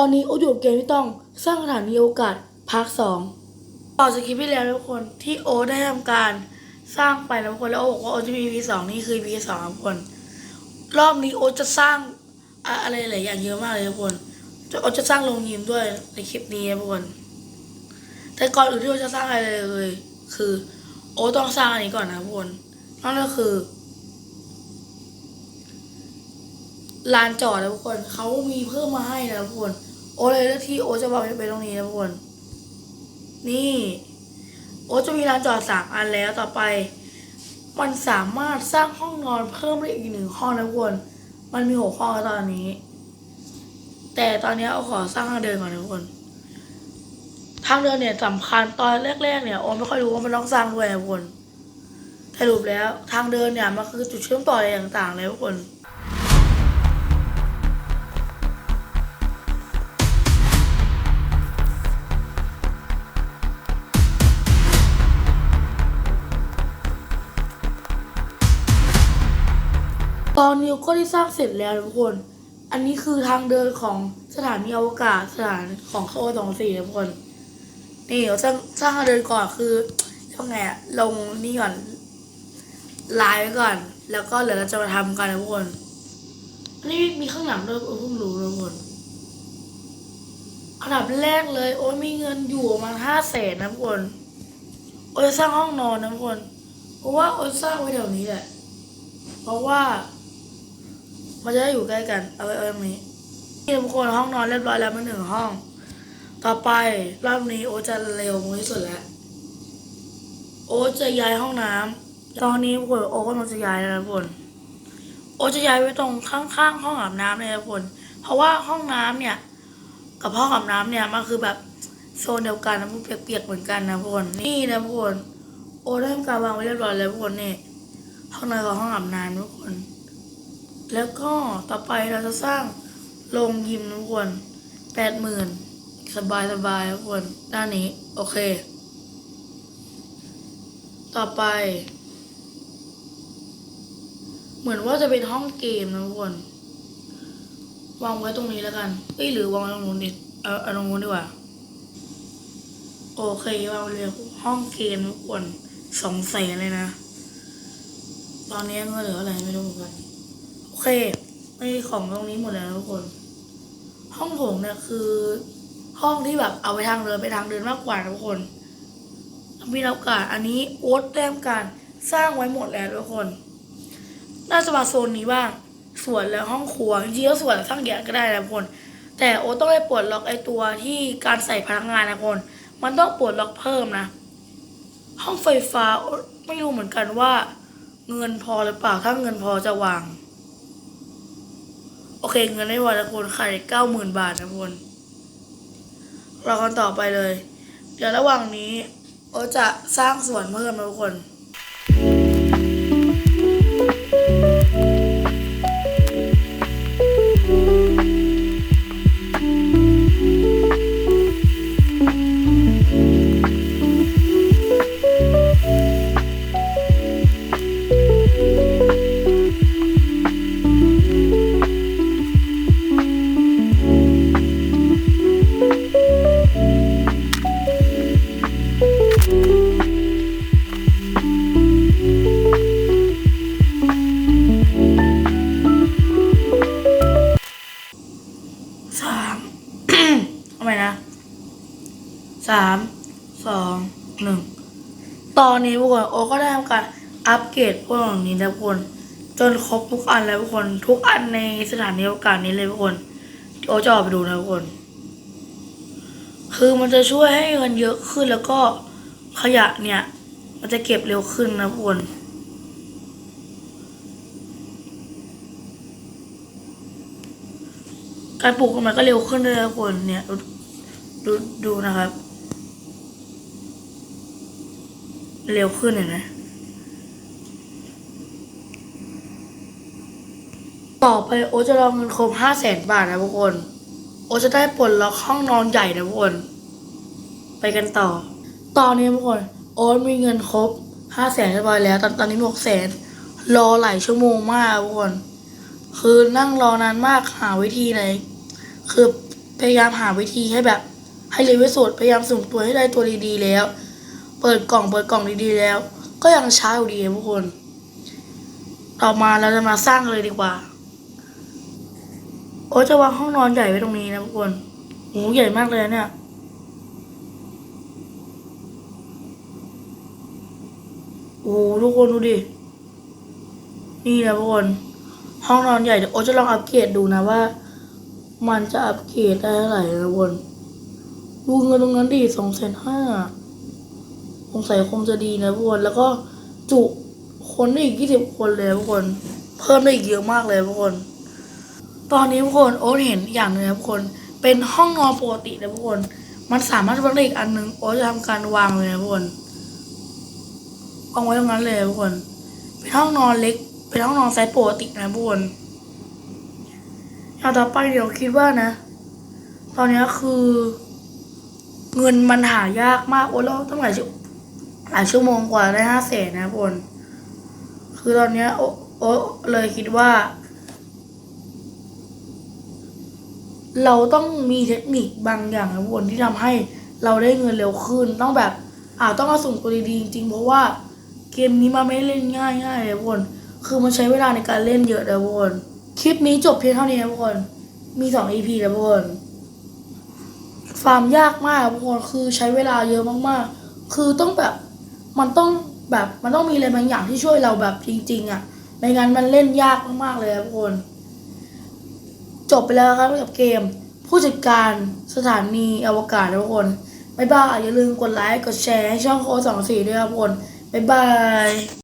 ตอนนี้โอ๊ตอยู่กับเกมที่ต้องสร้างสถานีโอกาศพาร์ทสองต่อจากคลิปที่แล้วทุกคนที่โอได้ทำการสร้างไปนะทุกคนแล้วโอบอกว่าโอจะมี EP สองนี่คือ EP สองทุกคน รอบนี้โอจะสร้างอะไรหลายอย่างเยอะมากเลยทุกคนจะโอจะสร้างโรงยิมด้วยในคลิปนี้ทุกคน แต่ก่อนอื่นที่โอจะสร้างอะไรเลย คือ โอต้องสร้างอันนี้ก่อนนะทุกคนนั่นก็คือลานจอดนะทุกคนเขามีเพิ่มมาให้นะทุกคน โอเลยเลือกที่โอจะวางไว้ตรงนี้นะทุกคน นี่ โอจะมีลานจอดสามอันแล้วต่อไป มันสามารถสร้างห้องนอนเพิ่มได้อีกหนึ่งห้องนะทุกคน มันมีหกห้องตอนนี้ แต่ตอนนี้เอขอสร้างทางเดินก่อนนะทุกคน ทางเดินเนี่ยสำคัญตอนแรก ๆ เนี่ยโอไม่ค่อยรู้ว่ามันต้องสร้างด้วยนะทุกคนสรุปแล้วทางเดินเนี่ยมันคือจุดเชื่อมต่ออะไรต่างๆเลยทุกคน ตอนนี้ก็ได้สร้างเสร็จแล้วทุกคน อันนี้คือทางเดินของสถานีอวกาศสถานของโคสองสี่ทุกคน นี่เราสร้างสร้างทางเดินก่อนคือยังไงอะลงนี่ก่อนไลน์ไว้ก่อน แล้วก็เดี๋ยวเราจะมาทำกันนะทุกคน อันนี้มีข้างหลังด้วยเออเพิ่งรู้นะทุกคนอันดับแรกเลย โอ้ยมีเงินอยู่ประมาณห้าแสนนะทุกคน โอ้ยจะสร้างห้องนอนนะทุกคน เพราะว่าโอ้ยสร้างไว้แถวนี้แหละ เพราะว่า มันจะได้อยู่ใกล้กันเอาไว้เอาตรงนี้นี่ทุกคนห้องนอนเรียบร้อยแล้วมาหนึ่งห้อง ต่อไปรอบนี้โอจะเร็วมือที่สุดแล้วโอจะย้ายห้องน้ำตอนนี้ทุกคนโอตกำลังจะย้ายแล้วนะทุกคนโอจะย้ายไว้ตรงข้างๆห้องอาบน้ำเลยนะทุกคนเพราะว่าห้องน้ำเนี่ย กับห้องอาบน้ำเนี่ยมันคือแบบโซนเดียวกันนะพวกเปียกๆเหมือนกันนะทุกคนนี่นะทุกคนโอตได้ทำการวางไว้เรียบร้อยแล้วทุกคนนี่ห้องนอนกับห้องอาบน้ำทุกคน แล้วก็ต่อไปเราจะสร้างโรงยิมทุกคนแปดหมื่นสบายสบายทุกคนด้านนี้ โอเค ต่อไป เหมือนว่าจะเป็นห้องเกมนะทุกคนวางไว้ตรงนี้แล้วกันเอ้ยหรือวางตรงนู้นดิเออตรงนู้นดีกว่า โอเควางเลยห้องเกมทุกคนสองแสนเลยนะ ตอนนี้เงินเหลืออะไรไม่รู้เหมือนกัน เคไม่ของตรงนี้หมดแล้วทุกคน ห้องโถงเนี่ยคือ ห้องที่แบบเอาไปทางเดินไปทางเดินมากกว่าทุกคนมีโอกาสอันนี้โอ๊ตแต้มการสร้างไว้หมดแล้วทุกคน น่าจะมาโซนนี้บ้างสวนแล้วห้องครัวจริงๆแล้วสวนสร้างแยกก็ได้นะทุกคน แต่โอ๊ตต้องไปปลดล็อกไอตัวที่การใส่พนักงานนะทุกคน มันต้องปลดล็อกเพิ่มนะ ห้องไฟฟ้าโอ๊ตไม่รู้เหมือนกันว่า เงินพอหรือเปล่าถ้าเงินพอจะวาง โอเคเงินไม่พอนะคุณขายเก้าหมื่นบาทนะคุณเรากันต่อไปเลย เดี๋ยวระหว่างนี้โอจะสร้างสวนเพิ่มนะทุกคน ตอนนี้พวกคนโอก็ได้ทำการอัปเกรดพวกอย่านี้นะทุกคน จนครบทุกอันแล้วทุกคน ทุกอันในสถานีโอกาสนี้เลยทุกคนโอจะออกไปดูนะทุกคน คือมันจะช่วยให้เงินเยอะขึ้นแล้วก็ขยะเนี่ย มันจะเก็บเร็วขึ้นนะทุกคนการปลูกมันก็เร็วขึ้นด้วยนะทุกคนเนี่ยดูดูนะครับ เร็วขึ้นเห็นไหมต่อไปโอจะรองเงินครบห้าแสนบาทนะทุกคน โอจะได้ปลดล็อกห้องนอนใหญ่นะทุกคน ไปกันต่อ ตอนนี้ทุกคน โอมีเงินครบห้าแสนเรียบร้อยแล้ว ตอนตอนนี้หกแสนรอหลายชั่วโมงมากทุกคน คือนั่งรอนานมากหาวิธีไหนคือพยายามหาวิธีให้แบบ ให้เร็วที่สุดพยายามสุ่มตัวให้ได้ตัวดีๆแล้ว เปิดกล่องเปิดกล่องดีๆแล้ว ก็ยังช้าอยู่ดีทุกคน ต่อมาเราจะมาสร้างเลยดีกว่า โอ้จะวางห้องนอนใหญ่ไว้ตรงนี้นะทุกคนโหใหญ่มากเลยเนี่ยโอ้โหทุกคนดูดิ นี่นะทุกคน ห้องนอนใหญ่เดี๋ยวโอ๊ตจะลองอัปเกรดดูนะว่า มันจะอัปเกรดได้เท่าไหร่นะทุกคนดูเงินตรงนั้นดิสองแสนห้า สงสัยคงจะดีนะทุกคนแล้วก็จุคนได้อีกยี่สิบคนเลยนะทุกคน เพิ่มได้อีกเยอะมากเลยทุกคน ตอนนี้ทุกคนโอ๊ตเห็นอย่างหนึงนะทุกคน เป็นห้องนอนปกตินะทุกคน มันสามารถวางได้อีกอันหนึงโอ๊ตจะทำการวางเลยนะทุกคนวางไว้ตรงนั้นเลยนะทุกคน เป็นห้องนอนเล็ก เป็นห้องนอนไซส์ปกตินะทุกคนอย่างต่อไปเดี๋ยวคิดว่านะ ตอนนี้คือ เงินมันหายากมากโอ้เราต้องหลาย หลายชั่วโมงกว่าได้ห้าแสนนะทุกคนคือตอนเนี้ยโอโอ้เลยคิดว่า เราต้องมีเทคนิคบางอย่างนะทุกคนที่ทำให้เราได้เงินเร็วขึ้นต้องแบบอ่าต้องเอาสุ่มตัวดีๆจริงๆเพราะว่าเกมนี้มันไม่เล่นง่ายๆเลยทุกคนคือมันใช้เวลาในการเล่นเยอะนะทุกคนคลิปนี้จบเพียงเท่านี้นะทุกคนมีสอง EP นะทุกคนฟาร์มยากมากทุกคนคือใช้เวลาเยอะมากๆ คือต้องแบบ มันต้องแบบมันต้องมีอะไรบางอย่างที่ช่วยเราแบบจริง ๆอะไม่งั้นมันเล่นยากมากๆเลยนะทุกคน จบไปแล้วครับกับเกม ผู้จัดการสถานีอวกาศนะทุกคนบ๊ายบายอย่าลืมกดไลค์กดแชร์ให้ช่องโค้ดสองสี่ด้วยครับทุกคนบ๊ายบาย